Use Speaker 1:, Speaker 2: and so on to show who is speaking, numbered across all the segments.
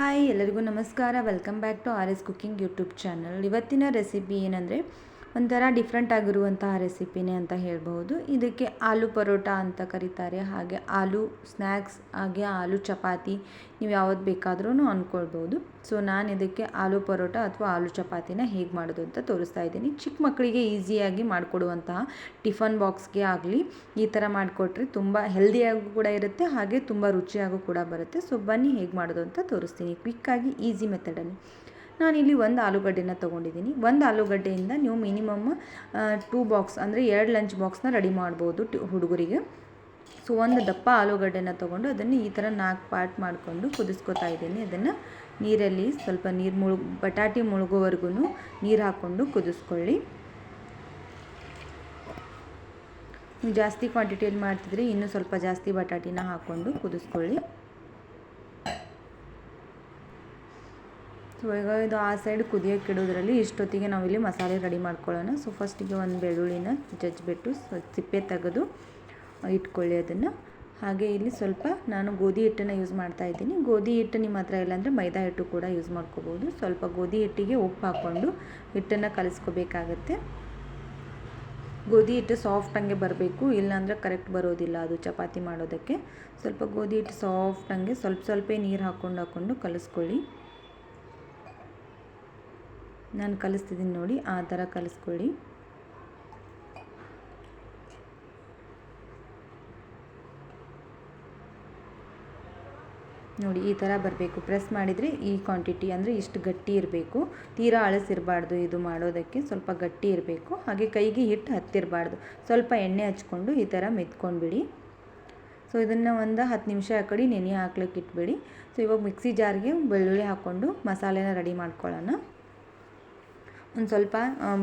Speaker 1: Hi ಎಲ್ಲರಿಗೂ ನಮಸ್ಕಾರ. Welcome back to R S cooking YouTube channel ಇವತ್ತಿನ ರೆಸಿಪಿ ಏನಂದರೆ ಒಂಥರ ಡಿಫ್ರೆಂಟ್ ಆಗಿರುವಂತಹ ರೆಸಿಪಿನೇ ಅಂತ ಹೇಳ್ಬೋದು ಇದಕ್ಕೆ ಆಲೂ ಪರೋಟ ಅಂತ ಕರೀತಾರೆ. ಹಾಗೆ ಆಲೂ ಸ್ನ್ಯಾಕ್ಸ್ ಹಾಗೆ ಆಲೂ ಚಪಾತಿ ನೀವು ಯಾವ್ದು ಬೇಕಾದ್ರೂ ಅಂದ್ಕೊಳ್ಬೋದು ಸೊ ನಾನು ಇದಕ್ಕೆ ಆಲೂ ಪರೋಟ ಅಥವಾ ಆಲೂ ಚಪಾತಿನ ಹೇಗೆ ಮಾಡೋದು ಅಂತ ತೋರಿಸ್ತಾ ಇದ್ದೀನಿ. ಚಿಕ್ಕ ಮಕ್ಕಳಿಗೆ ಈಸಿಯಾಗಿ ಮಾಡಿಕೊಡುವಂತಹ ಟಿಫನ್ ಬಾಕ್ಸ್ಗೆ ಆಗಲಿ ಈ ಥರ ಮಾಡಿಕೊಟ್ರೆ ತುಂಬ ಹೆಲ್ದಿಯಾಗೂ ಕೂಡ ಇರುತ್ತೆ, ಹಾಗೆ ತುಂಬ ರುಚಿಯಾಗೂ ಕೂಡ ಬರುತ್ತೆ. ಸೊ ಬನ್ನಿ ಹೇಗೆ ಮಾಡೋದು ಅಂತ ತೋರಿಸ್ತೀನಿ. ಕ್ವಿಕ್ಕಾಗಿ ಈಸಿ ಮೆಥಡಲ್ಲಿ ನಾನಿಲ್ಲಿ ಒಂದು ಆಲೂಗಡ್ಡೆನ ತೊಗೊಂಡಿದ್ದೀನಿ. ಒಂದು ಆಲೂಗಡ್ಡೆಯಿಂದ ನೀವು ಮಿನಿಮಮ್ ಟೂ ಬಾಕ್ಸ್ ಅಂದರೆ ಎರಡು ಲಂಚ್ ಬಾಕ್ಸ್ನ ರೆಡಿ ಮಾಡ್ಬೋದು ಹುಡುಗರಿಗೆ. ಸೊ ಒಂದು ದಪ್ಪ ಆಲೂಗಡ್ಡೆನ ತೊಗೊಂಡು ಅದನ್ನು ಈ ಥರ ನಾಲ್ಕು ಪಾರ್ಟ್ ಮಾಡಿಕೊಂಡು ಕುದಿಸ್ಕೊತಾ ಇದ್ದೀನಿ. ಅದನ್ನು ನೀರಲ್ಲಿ ಸ್ವಲ್ಪ ನೀರು ಮುಳು, ಬಟಾಟಿ ಮುಳುಗೋವರೆಗೂ ನೀರು ಹಾಕ್ಕೊಂಡು ಕುದಿಸ್ಕೊಳ್ಳಿ. ಜಾಸ್ತಿ ಕ್ವಾಂಟಿಟಿಯಲ್ಲಿ ಮಾಡ್ತಿದ್ರೆ ಇನ್ನೂ ಸ್ವಲ್ಪ ಜಾಸ್ತಿ ಬಟಾಟಿನ ಹಾಕ್ಕೊಂಡು ಕುದಿಸ್ಕೊಳ್ಳಿ. ಸೊ ಈಗ ಇದು ಆ ಸೈಡ್ ಕುದಿಯೋಕೆ ಇಡೋದ್ರಲ್ಲಿ ಇಷ್ಟೊತ್ತಿಗೆ ನಾವಿಲ್ಲಿ ಮಸಾಲೆ ರೆಡಿ ಮಾಡ್ಕೊಳ್ಳೋಣ. ಸೊ ಫಸ್ಟಿಗೆ ಒಂದು ಬೆಳ್ಳುಳ್ಳಿನ ಜಜ್ಜಿಬಿಟ್ಟು ಸಿಪ್ಪೆ ತೆಗೆದು ಇಟ್ಕೊಳ್ಳಿ ಅದನ್ನು. ಹಾಗೆ ಇಲ್ಲಿ ಸ್ವಲ್ಪ ನಾನು ಗೋಧಿ ಹಿಟ್ಟನ್ನು ಯೂಸ್ ಮಾಡ್ತಾ ಇದ್ದೀನಿ. ಗೋಧಿ ಹಿಟ್ಟು ನಿಮ್ಮ ಹತ್ರ ಇಲ್ಲಾಂದರೆ ಮೈದಾ ಹಿಟ್ಟು ಕೂಡ ಯೂಸ್ ಮಾಡ್ಕೋಬೋದು. ಸ್ವಲ್ಪ ಗೋಧಿ ಹಿಟ್ಟಿಗೆ ಉಪ್ಪು ಹಾಕ್ಕೊಂಡು ಹಿಟ್ಟನ್ನು ಕಲಿಸ್ಕೋಬೇಕಾಗತ್ತೆ. ಗೋಧಿ ಹಿಟ್ಟು ಸಾಫ್ಟ್ ಹಂಗೆ ಬರಬೇಕು. ಇಲ್ಲಾಂದರೆ ಕರೆಕ್ಟ್ ಬರೋದಿಲ್ಲ ಅದು ಚಪಾತಿ ಮಾಡೋದಕ್ಕೆ. ಸ್ವಲ್ಪ ಗೋಧಿ ಹಿಟ್ಟು ಸಾಫ್ಟ್ ಹಂಗೆ ಸ್ವಲ್ಪ ಸ್ವಲ್ಪ ನೀರು ಹಾಕ್ಕೊಂಡು ಹಾಕ್ಕೊಂಡು ಕಲಿಸ್ಕೊಳ್ಳಿ. ನಾನು ಕಲಿಸ್ತಿದ್ದೀನಿ ನೋಡಿ, ಆ ಥರ ಕಲಿಸ್ಕೊಳ್ಳಿ. ನೋಡಿ, ಈ ಥರ ಬರಬೇಕು. ಪ್ರೆಸ್ ಮಾಡಿದರೆ ಈ ಕ್ವಾಂಟಿಟಿ ಅಂದರೆ ಇಷ್ಟು ಗಟ್ಟಿ ಇರಬೇಕು. ತೀರಾ ಅಳಸಿರಬಾರ್ದು ಇದು ಮಾಡೋದಕ್ಕೆ, ಸ್ವಲ್ಪ ಗಟ್ಟಿ ಇರಬೇಕು. ಹಾಗೆ ಕೈಗೆ ಹಿಟ್ಟು ಹತ್ತಿರಬಾರ್ದು. ಸ್ವಲ್ಪ ಎಣ್ಣೆ ಹಚ್ಕೊಂಡು ಈ ಥರ ಮೆತ್ಕೊಂಡ್ಬಿಡಿ. ಸೊ, ಇದನ್ನು ಒಂದು ಹತ್ತು ನಿಮಿಷ ಆ ಕಡೆ ನೆನೆ ಹಾಕ್ಲಿಕ್ಕೆ ಇಟ್ಬಿಡಿ ಸೊ, ಇವಾಗ ಮಿಕ್ಸಿ ಜಾರ್ಗೆ ಬೆಳ್ಳುಳ್ಳಿ ಹಾಕ್ಕೊಂಡು ಮಸಾಲೆನ ರೆಡಿ ಮಾಡ್ಕೊಳ್ಳೋಣ. ಒಂದು ಸ್ವಲ್ಪ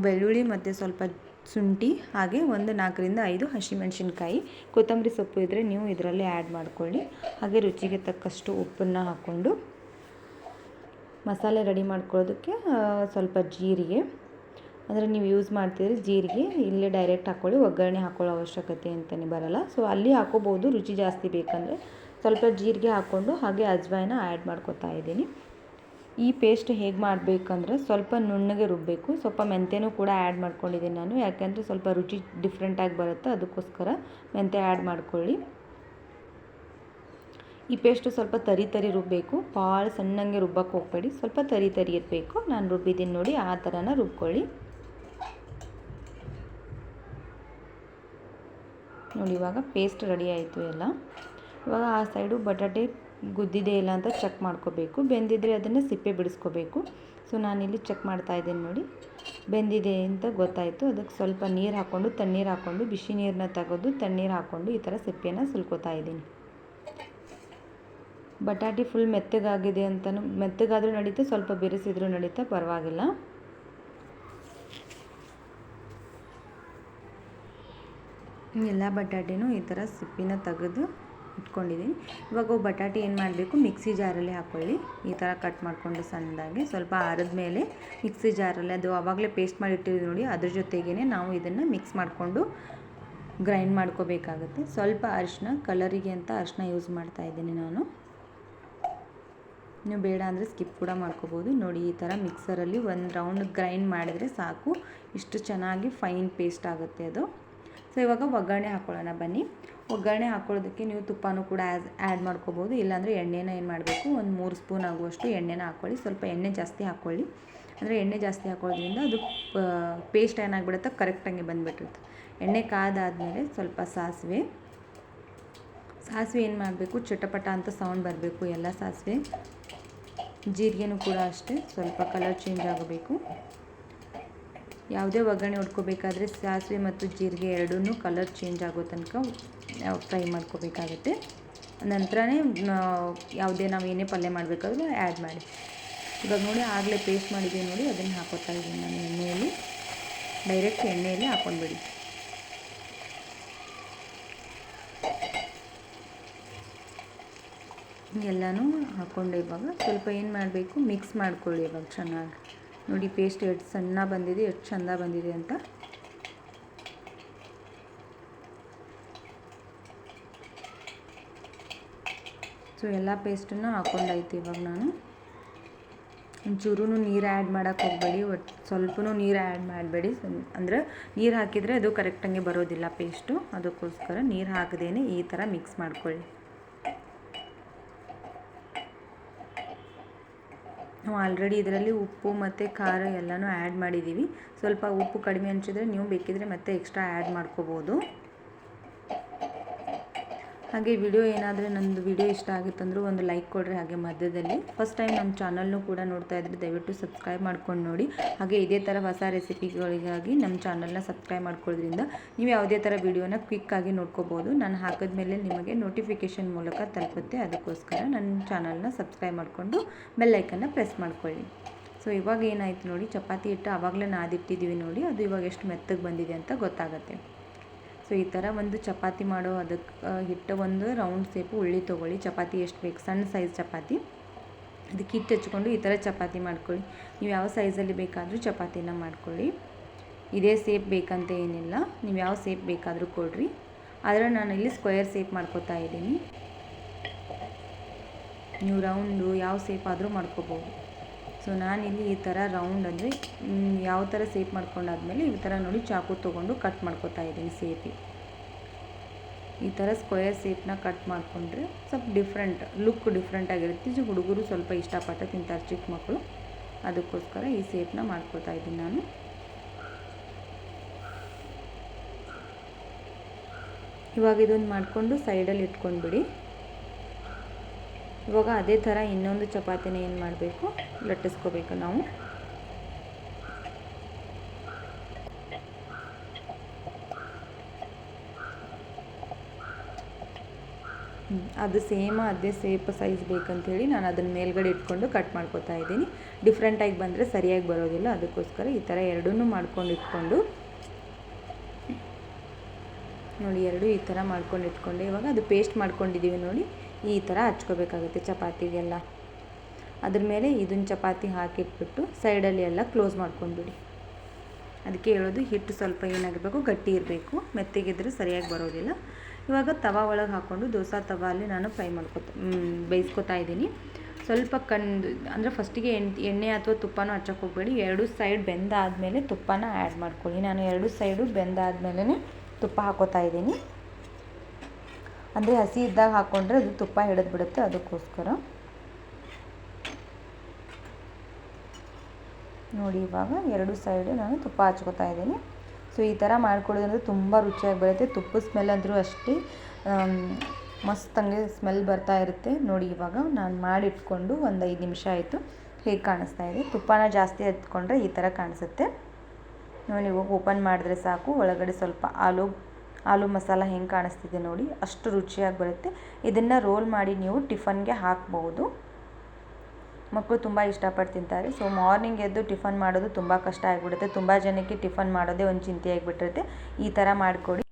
Speaker 1: ಬೆಳ್ಳುಳ್ಳಿ ಮತ್ತು ಸ್ವಲ್ಪ ಶುಂಠಿ, ಹಾಗೆ ಒಂದು ನಾಲ್ಕರಿಂದ ಐದು ಹಸಿಮೆಣ್ಸಿನ್ಕಾಯಿ. ಕೊತ್ತಂಬರಿ ಸೊಪ್ಪು ಇದ್ದರೆ ನೀವು ಇದರಲ್ಲಿ ಆ್ಯಡ್ ಮಾಡ್ಕೊಳ್ಳಿ. ಹಾಗೆ ರುಚಿಗೆ ತಕ್ಕಷ್ಟು ಉಪ್ಪನ್ನು ಹಾಕ್ಕೊಂಡು ಮಸಾಲೆ ರೆಡಿ ಮಾಡ್ಕೊಳ್ಳೋದಕ್ಕೆ ಸ್ವಲ್ಪ ಜೀರಿಗೆ. ಅಂದರೆ ನೀವು ಯೂಸ್ ಮಾಡ್ತಿದ್ರೆ ಜೀರಿಗೆ, ಇಲ್ಲೇ ಡೈರೆಕ್ಟ್ ಹಾಕ್ಕೊಳ್ಳಿ ಒಗ್ಗರಣೆ ಹಾಕ್ಕೊಳ್ಳೋ ಅವಶ್ಯಕತೆ ಅಂತಲೇ ಬರಲ್ಲ. ಸೊ ಅಲ್ಲಿ ಹಾಕೋಬೋದು ರುಚಿ ಜಾಸ್ತಿ ಬೇಕಂದರೆ ಸ್ವಲ್ಪ ಜೀರಿಗೆ ಹಾಕ್ಕೊಂಡು ಹಾಗೆ ಅಜ್ವಾಯಿನ ಆ್ಯಡ್ ಮಾಡ್ಕೋತಾ ಇದ್ದೀನಿ. ಈ ಪೇಸ್ಟ್ ಹೇಗೆ ಮಾಡಬೇಕಂದ್ರೆ ಸ್ವಲ್ಪ ನುಣ್ಣಗೆ ರುಬ್ಬಬೇಕು ಸ್ವಲ್ಪ ಮೆಂತ್ಯನೂ ಕೂಡ ಆ್ಯಡ್ ಮಾಡ್ಕೊಂಡಿದ್ದೀನಿ ನಾನು. ಯಾಕೆಂದರೆ ಸ್ವಲ್ಪ ರುಚಿ ಡಿಫ್ರೆಂಟಾಗಿ ಬರುತ್ತೆ. ಅದಕ್ಕೋಸ್ಕರ ಮೆಂತ್ಯ ಆ್ಯಡ್ ಮಾಡ್ಕೊಳ್ಳಿ. ಈ ಪೇಸ್ಟು ಸ್ವಲ್ಪ ತರಿ ತರಿ ರುಬ್ಬಬೇಕು ಭಾಳ ಸಣ್ಣಂಗೆ ರುಬ್ಬಕ್ಕೆ ಹೋಗಬೇಡಿ. ಸ್ವಲ್ಪ ತರಿ ತರಿ ಇರಬೇಕು. ನಾನು ರುಬ್ಬಿದ್ದೀನಿ ನೋಡಿ, ಆ ಥರನ ರುಬ್ಕೊಳ್ಳಿ. ನೋಡಿ, ಇವಾಗ ಪೇಸ್ಟ್ ರೆಡಿ ಆಯಿತು ಎಲ್ಲ. ಇವಾಗ ಆ ಸೈಡು ಬಟಾಟೆ ಗುದ್ದಿದೆ ಇಲ್ಲ ಅಂತ ಚೆಕ್ ಮಾಡ್ಕೋಬೇಕು. ಬೆಂದಿದ್ರೆ ಅದನ್ನು ಸಿಪ್ಪೆ ಬಿಡಿಸ್ಕೋಬೇಕು. ಸೊ, ನಾನಿಲ್ಲಿ ಚೆಕ್ ಮಾಡ್ತಾ ಇದ್ದೀನಿ ನೋಡಿ. ಬೆಂದಿದೆ ಅಂತ ಗೊತ್ತಾಯಿತು. ಅದಕ್ಕೆ ಸ್ವಲ್ಪ ನೀರು ಹಾಕ್ಕೊಂಡು, ತಣ್ಣೀರು ಹಾಕ್ಕೊಂಡು, ಬಿಸಿ ನೀರನ್ನ ತೆಗೆದು ತಣ್ಣೀರು ಹಾಕ್ಕೊಂಡು ಈ ಥರ ಸಿಪ್ಪೆನ ಸುಲ್ಕೋತಾ ಇದ್ದೀನಿ. ಬಟಾಟೆ ಫುಲ್ ಮೆತ್ತಗಾಗಿದೆ ಅಂತಲೂ ಮೆತ್ತಗಾದರೂ ನಡೀತೆ, ಸ್ವಲ್ಪ ಬಿರಿಸಿದ್ರೂ ನಡೀತೆ, ಪರವಾಗಿಲ್ಲ. ಎಲ್ಲ ಬಟಾಟೆನೂ ಈ ಥರ ಸಿಪ್ಪಿನ ತೆಗೆದು ಇಟ್ಕೊಂಡಿದ್ದೀನಿ. ಇವಾಗ ಬಟಾಟೆ ಏನು ಮಾಡಬೇಕು, ಮಿಕ್ಸಿ ಜಾರಲ್ಲಿ ಹಾಕ್ಕೊಳ್ಳಿ ಈ ಥರ ಕಟ್ ಮಾಡಿಕೊಂಡು ಸಣ್ಣದಾಗಿ ಸ್ವಲ್ಪ ಆರಿದ ಮೇಲೆ ಮಿಕ್ಸಿ ಜಾರಲ್ಲಿ ಅದು ಆವಾಗಲೇ ಪೇಸ್ಟ್ ಮಾಡಿ ಇಟ್ಟಿದ್ದೀವಿ ನೋಡಿ, ಅದ್ರ ಜೊತೆಗೇ ನಾವು ಇದನ್ನು ಮಿಕ್ಸ್ ಮಾಡಿಕೊಂಡು ಗ್ರೈಂಡ್ ಮಾಡ್ಕೋಬೇಕಾಗುತ್ತೆ. ಸ್ವಲ್ಪ ಅರಿಶಿನ ಕಲರಿಗೆ ಅಂತ ಅರಿಶಿನ ಯೂಸ್ ಮಾಡ್ತಾ ಇದ್ದೀನಿ ನಾನು. ನೀವು ಬೇಡ ಅಂದರೆ ಸ್ಕಿಪ್ ಕೂಡ ಮಾಡ್ಕೋಬೋದು. ನೋಡಿ, ಈ ಥರ ಮಿಕ್ಸರಲ್ಲಿ ಒಂದು ರೌಂಡ್ ಗ್ರೈಂಡ್ ಮಾಡಿದರೆ ಸಾಕು. ಇಷ್ಟು ಚೆನ್ನಾಗಿ ಫೈನ್ ಪೇಸ್ಟ್ ಆಗುತ್ತೆ ಅದು. ಸೊ ಇವಾಗ ಒಗ್ಗರಣೆ ಹಾಕ್ಕೊಳ್ಳೋಣ ಬನ್ನಿ. ಒಗ್ಗರಣೆ ಹಾಕ್ಕೊಳ್ಳೋದಕ್ಕೆ ನೀವು ತುಪ್ಪನೂ ಕೂಡ ಆ್ಯಸ್ ಆ್ಯಡ್ ಮಾಡ್ಕೋಬೋದು. ಇಲ್ಲಾಂದರೆ ಎಣ್ಣೆನ ಏನು ಮಾಡಬೇಕು? ಒಂದು ಮೂರು ಸ್ಪೂನ್ ಆಗುವಷ್ಟು ಎಣ್ಣೆನ ಹಾಕ್ಕೊಳ್ಳಿ ಸ್ವಲ್ಪ ಎಣ್ಣೆ ಜಾಸ್ತಿ ಹಾಕ್ಕೊಳ್ಳಿ ಅಂದರೆ ಎಣ್ಣೆ ಜಾಸ್ತಿ ಹಾಕೊಳ್ಳೋದ್ರಿಂದ ಅದು ಪೇಸ್ಟ್ ಏನಾಗ್ಬಿಡುತ್ತೆ ಕರೆಕ್ಟಾಗಿ ಬಂದುಬಿಟ್ಟಿರುತ್ತೆ. ಎಣ್ಣೆ ಕಾದಾದಮೇಲೆ ಸ್ವಲ್ಪ ಸಾಸಿವೆ. ಸಾಸಿವೆ ಏನು ಮಾಡಬೇಕು? ಚಟಪಟ ಅಂತ ಸೌಂಡ್ ಬರಬೇಕು ಎಲ್ಲ ಸಾಸಿವೆ. ಜೀರಿಗೆನೂ ಕೂಡ ಅಷ್ಟೇ. ಸ್ವಲ್ಪ ಕಲರ್ ಚೇಂಜ್ ಆಗಬೇಕು. ಯಾವುದೇ ಒಗ್ಗರಣೆ ಹೊಡ್ಕೋಬೇಕಾದ್ರೆ ಸಾಸಿವೆ ಮತ್ತು ಜೀರಿಗೆ ಎರಡೂ ಕಲರ್ ಚೇಂಜ್ ಆಗೋ ತನಕ ಫ್ರೈ ಮಾಡ್ಕೋಬೇಕಾಗುತ್ತೆ. ನಂತರನೇ ಯಾವುದೇ ನಾವು ಏನೇ ಪಲ್ಯ ಮಾಡಬೇಕಾದ್ರೂ ಆ್ಯಡ್ ಮಾಡಿ. ಇವಾಗ ನೋಡಿ ಆಗಲೇ ಪೇಸ್ಟ್ ಮಾಡಿದ್ದೀವಿ ನೋಡಿ, ಅದನ್ನು ಹಾಕೋತಾ ಇದ್ದೀನಿ ನಾನು ಎಣ್ಣೆಯಲ್ಲಿ. ಡೈರೆಕ್ಟ್ ಎಣ್ಣೆಯಲ್ಲಿ ಹಾಕ್ಕೊಂಡ್ಬಿಡಿ ಎಲ್ಲನೂ ಹಾಕ್ಕೊಂಡೆ ಇವಾಗ. ಸ್ವಲ್ಪ ಏನು ಮಾಡಬೇಕು? ಮಿಕ್ಸ್ ಮಾಡ್ಕೊಳ್ಳಿ ಇವಾಗ ಚೆನ್ನಾಗಿ. ನೋಡಿ ಪೇಸ್ಟ್ ಎಷ್ಟು ಸಣ್ಣ ಬಂದಿದೆ, ಎಷ್ಟು ಚೆಂದ ಬಂದಿದೆ ಅಂತ. ಸೊ ಎಲ್ಲ ಪೇಸ್ಟನ್ನು ಹಾಕೊಂಡಾಯ್ತು ಇವಾಗ ನಾನು. ಒಂಚೂರು ನೀರು ಆ್ಯಡ್ ಮಾಡೋಕ್ಕೆ ಹೋಗಬೇಡಿ ಒಟ್ಟು ಸ್ವಲ್ಪನೂ ನೀರು ಆ್ಯಡ್ ಮಾಡಬೇಡಿ. ಅಂದರೆ ನೀರು ಹಾಕಿದರೆ ಅದು ಕರೆಕ್ಟಂಗೆ ಬರೋದಿಲ್ಲ ಪೇಸ್ಟು ಅದಕ್ಕೋಸ್ಕರ ನೀರು ಹಾಕದೇನೆ ಈ ಥರ ಮಿಕ್ಸ್ ಮಾಡ್ಕೊಳ್ಳಿ. ನಾವು ಆಲ್ರೆಡಿ ಇದರಲ್ಲಿ ಉಪ್ಪು ಮತ್ತು ಖಾರ ಎಲ್ಲನೂ ಆ್ಯಡ್ ಮಾಡಿದ್ದೀವಿ ಸ್ವಲ್ಪ ಉಪ್ಪು ಕಡಿಮೆ ಅನಿಸಿದ್ರೆ ನೀವು ಬೇಕಿದ್ರೆ ಮತ್ತೆ ಎಕ್ಸ್ಟ್ರಾ ಆ್ಯಡ್ ಮಾಡ್ಕೋಬೋದು. ಹಾಗೆ ವಿಡಿಯೋ ಏನಾದರೂ ನಂದು ವಿಡಿಯೋ ಇಷ್ಟ ಆಗಿತ್ತಂದ್ರೂ ಒಂದು ಲೈಕ್ ಕೊಡ್ರಿ ಹಾಗೆ ಮಧ್ಯದಲ್ಲಿ. ಫಸ್ಟ್ ಟೈಮ್ ನಮ್ಮ ಚಾನಲ್ನು ಕೂಡ ನೋಡ್ತಾ ಇದ್ರೆ ದಯವಿಟ್ಟು ಸಬ್ಸ್ಕ್ರೈಬ್ ಮಾಡ್ಕೊಂಡು ನೋಡಿ. ಹಾಗೆ ಇದೇ ಥರ ಹೊಸ ರೆಸಿಪಿಗಳಿಗಾಗಿ ನಮ್ಮ ಚಾನಲ್ನ ಸಬ್ಸ್ಕ್ರೈಬ್ ಮಾಡ್ಕೊಳ್ಳೋದ್ರಿಂದ ನೀವು ಯಾವುದೇ ಥರ ವಿಡಿಯೋನ ಕ್ವಿಕ್ಕಾಗಿ ನೋಡ್ಕೋಬೋದು. ನಾನು ಹಾಕಿದ ಮೇಲೆ ನಿಮಗೆ ನೋಟಿಫಿಕೇಶನ್ ಮೂಲಕ ತಲುಪುತ್ತೆ. ಅದಕ್ಕೋಸ್ಕರ ನನ್ನ ಚಾನಲ್ನ ಸಬ್ಸ್ಕ್ರೈಬ್ ಮಾಡಿಕೊಂಡು ಬೆಲ್ಲೈಕನ್ನ ಪ್ರೆಸ್ ಮಾಡ್ಕೊಳ್ಳಿ. ಸೊ ಇವಾಗ ಏನಾಯ್ತು ನೋಡಿ, ಚಪಾತಿ ಹಿಟ್ಟು ಆವಾಗಲೇ ನಾದಿಟ್ಟಿದ್ದೀವಿ ನೋಡಿ. ಅದು ಇವಾಗ ಎಷ್ಟು ಮೆತ್ತಗೆ ಬಂದಿದೆ ಅಂತ ಗೊತ್ತಾಗುತ್ತೆ. ಸೊ ಈ ಥರ ಒಂದು ಚಪಾತಿ ಮಾಡೋ ಅದಕ್ಕೆ ಹಿಟ್ಟು ಒಂದು ರೌಂಡ್ ಸೇಪು ಉಳ್ಳಿ ತೊಗೊಳ್ಳಿ. ಚಪಾತಿ ಎಷ್ಟು ಬೇಕು? ಸಣ್ಣ ಸೈಜ್ ಚಪಾತಿ. ಅದಕ್ಕೆ ಹಿಟ್ಟು ಹಚ್ಕೊಂಡು ಈ ಥರ ಚಪಾತಿ ಮಾಡ್ಕೊಳ್ಳಿ. ನೀವು ಯಾವ ಸೈಜಲ್ಲಿ ಬೇಕಾದರೂ ಚಪಾತಿನ ಮಾಡ್ಕೊಳ್ಳಿ. ಇದೇ ಸೇಪ್ ಬೇಕಂತ ಏನಿಲ್ಲ. ನೀವು ಯಾವ ಸೇಪ್ ಬೇಕಾದರೂ ಕೊಡ್ರಿ. ಆದರೆ ಇಲ್ಲಿ ಸ್ಕ್ವೇರ್ ಸೇಪ್ ಮಾಡ್ಕೋತಾ ಇದ್ದೀನಿ. ನೀವು ರೌಂಡು ಯಾವ ಸೇಪ್ ಆದರೂ ಮಾಡ್ಕೋಬೋದು. ಸೊ ನಾನಿಲ್ಲಿ ಈ ಥರ ರೌಂಡ್ ಅಂದರೆ ಯಾವ ಥರ ಸೇಪ್ ಮಾಡ್ಕೊಂಡಾದ್ಮೇಲೆ ಈ ಥರ ನೋಡಿ ಚಾಕು ತೊಗೊಂಡು ಕಟ್ ಮಾಡ್ಕೊತಾ ಇದ್ದೀನಿ ಸೇಪಿ ಈ ಥರ ಸ್ಕ್ವೇರ್ ಸೇಪ್ನ ಕಟ್ ಮಾಡಿಕೊಂಡ್ರೆ ಸ್ವಲ್ಪ ಡಿಫ್ರೆಂಟ್ ಲುಕ್ ಡಿಫ್ರೆಂಟ್ ಆಗಿರುತ್ತೆ. ಹುಡುಗರು ಸ್ವಲ್ಪ ಇಷ್ಟಪಟ್ಟು ತಿಂತಾರೆ ಚಿಕ್ಕ ಮಕ್ಕಳು. ಅದಕ್ಕೋಸ್ಕರ ಈ ಸೇಪ್ನ ಮಾಡ್ಕೋತಾ ಇದ್ದೀನಿ ನಾನು. ಇವಾಗ ಇದೊಂದು ಮಾಡಿಕೊಂಡು ಸೈಡಲ್ಲಿ ಇಟ್ಕೊಂಡ್ಬಿಡಿ. ಇವಾಗ ಅದೇ ಥರ ಇನ್ನೊಂದು ಚಪಾತಿನ ಏನು ಮಾಡಬೇಕು? ಲಟ್ಟಿಸ್ಕೋಬೇಕು ನಾವು. ಅದು ಸೇಮ್, ಅದೇ ಸೇಪ್ ಸೈಜ್ ಬೇಕಂತೇಳಿ ನಾನು ಅದನ್ನ ಮೇಲ್ಗಡೆ ಇಟ್ಕೊಂಡು ಕಟ್ ಮಾಡ್ಕೊತಾ ಇದ್ದೀನಿ. ಡಿಫ್ರೆಂಟಾಗಿ ಬಂದರೆ ಸರಿಯಾಗಿ ಬರೋದಿಲ್ಲ, ಅದಕ್ಕೋಸ್ಕರ ಈ ಥರ ಎರಡೂ ಮಾಡ್ಕೊಂಡು ಇಟ್ಕೊಂಡು. ನೋಡಿ, ಎರಡೂ ಈ ಥರ ಮಾಡ್ಕೊಂಡು ಇಟ್ಕೊಂಡೆ. ಇವಾಗ ಅದು ಪೇಸ್ಟ್ ಮಾಡ್ಕೊಂಡಿದ್ದೀವಿ ನೋಡಿ. ಈ ಥರ ಹಚ್ಕೋಬೇಕಾಗುತ್ತೆ ಚಪಾತಿಗೆಲ್ಲ ಅದ್ರ ಮೇಲೆ ಇದನ್ನ ಚಪಾತಿ ಹಾಕಿಟ್ಬಿಟ್ಟು ಸೈಡಲ್ಲಿ ಎಲ್ಲ ಕ್ಲೋಸ್ ಮಾಡ್ಕೊಂಡ್ಬಿಡಿ. ಅದಕ್ಕೆ ಹೇಳೋದು ಹಿಟ್ಟು ಸ್ವಲ್ಪ ಏನಾಗಿರಬೇಕು ಗಟ್ಟಿ ಇರಬೇಕು. ಮೆತ್ತಗಿದ್ರೆ ಸರಿಯಾಗಿ ಬರೋದಿಲ್ಲ. ಇವಾಗ ತವ ಒಳಗೆ ಹಾಕ್ಕೊಂಡು ದೋಸೆ ಅಲ್ಲಿ ನಾನು ಫ್ರೈ ಮಾಡ್ಕೊತ ಬೇಯಿಸ್ಕೊತಾ ಇದ್ದೀನಿ. ಸ್ವಲ್ಪ ಕಂದು, ಅಂದರೆ ಫಸ್ಟಿಗೆ ಎಣ್ಣೆ ಎಣ್ಣೆ ಅಥವಾ ತುಪ್ಪನೂ ಹಚ್ಚಕ್ಕೆ ಹೋಗಬೇಡಿ. ಎರಡು ಸೈಡ್ ಬೆಂದಾದಮೇಲೆ ತುಪ್ಪನ ಆ್ಯಡ್ ಮಾಡ್ಕೊಳ್ಳಿ. ನಾನು ಎರಡು ಸೈಡು ಬೆಂದಾದ್ಮೇಲೆ ತುಪ್ಪ ಹಾಕೋತಾ ಇದ್ದೀನಿ. ಅಂದರೆ ಹಸಿ ಇದ್ದಾಗ ಹಾಕ್ಕೊಂಡ್ರೆ ಅದು ತುಪ್ಪ ಹಿಡಿದು ಬಿಡುತ್ತೆ ಅದಕ್ಕೋಸ್ಕರ. ನೋಡಿ, ಇವಾಗ ಎರಡು ಸೈಡು ನಾನು ತುಪ್ಪ ಹಚ್ಕೋತಾ ಇದ್ದೀನಿ. ಸೊ ಈ ಥರ ಮಾಡ್ಕೊಳ್ಳೋದ್ರಿಂದ ತುಂಬ ರುಚಿಯಾಗಿ ಬರುತ್ತೆ. ತುಪ್ಪದ ಸ್ಮೆಲ್ ಅಂದರೂ ಅಷ್ಟೇ ಮಸ್ತಂಗೆ ಸ್ಮೆಲ್ ಬರ್ತಾ ಇರುತ್ತೆ. ನೋಡಿ, ಇವಾಗ ನಾನು ಮಾಡಿಟ್ಕೊಂಡು ಒಂದು ಐದು ನಿಮಿಷ ಆಯಿತು. ಹೇಗೆ ಕಾಣಿಸ್ತಾ ಇದೆ? ತುಪ್ಪನ ಜಾಸ್ತಿ ಹತ್ಕೊಂಡ್ರೆ ಈ ಥರ ಕಾಣಿಸುತ್ತೆ. ನೋಡಿ, ಇವಾಗ ಓಪನ್ ಮಾಡಿದ್ರೆ ಸಾಕು. ಒಳಗಡೆ ಸ್ವಲ್ಪ ಆಲೂ ಆಲೂ ಮಸಾಲ ಹೆಂಗೆ ಕಾಣಿಸ್ತಿದೆ ನೋಡಿ, ಅಷ್ಟು ರುಚಿಯಾಗಿ ಬರುತ್ತೆ. ಇದನ್ನು ರೋಲ್ ಮಾಡಿ ನೀವು ಟಿಫನ್ಗೆ ಹಾಕ್ಬೋದು. ಮಕ್ಕಳು ತುಂಬ ಇಷ್ಟಪಟ್ಟು ತಿಂತಾರೆ. ಸೊ, ಮಾರ್ನಿಂಗ್ ಎದ್ದು ಟಿಫನ್ ಮಾಡೋದು ತುಂಬ ಕಷ್ಟ ಆಗಿಬಿಡುತ್ತೆ. ತುಂಬ ಜನಕ್ಕೆ ಟಿಫನ್ ಮಾಡೋದೇ ಒಂದು ಚಿಂತೆ ಆಗಿಬಿಟ್ಟಿರುತ್ತೆ. ಈ ಥರ ಮಾಡಿಕೊಡಿ.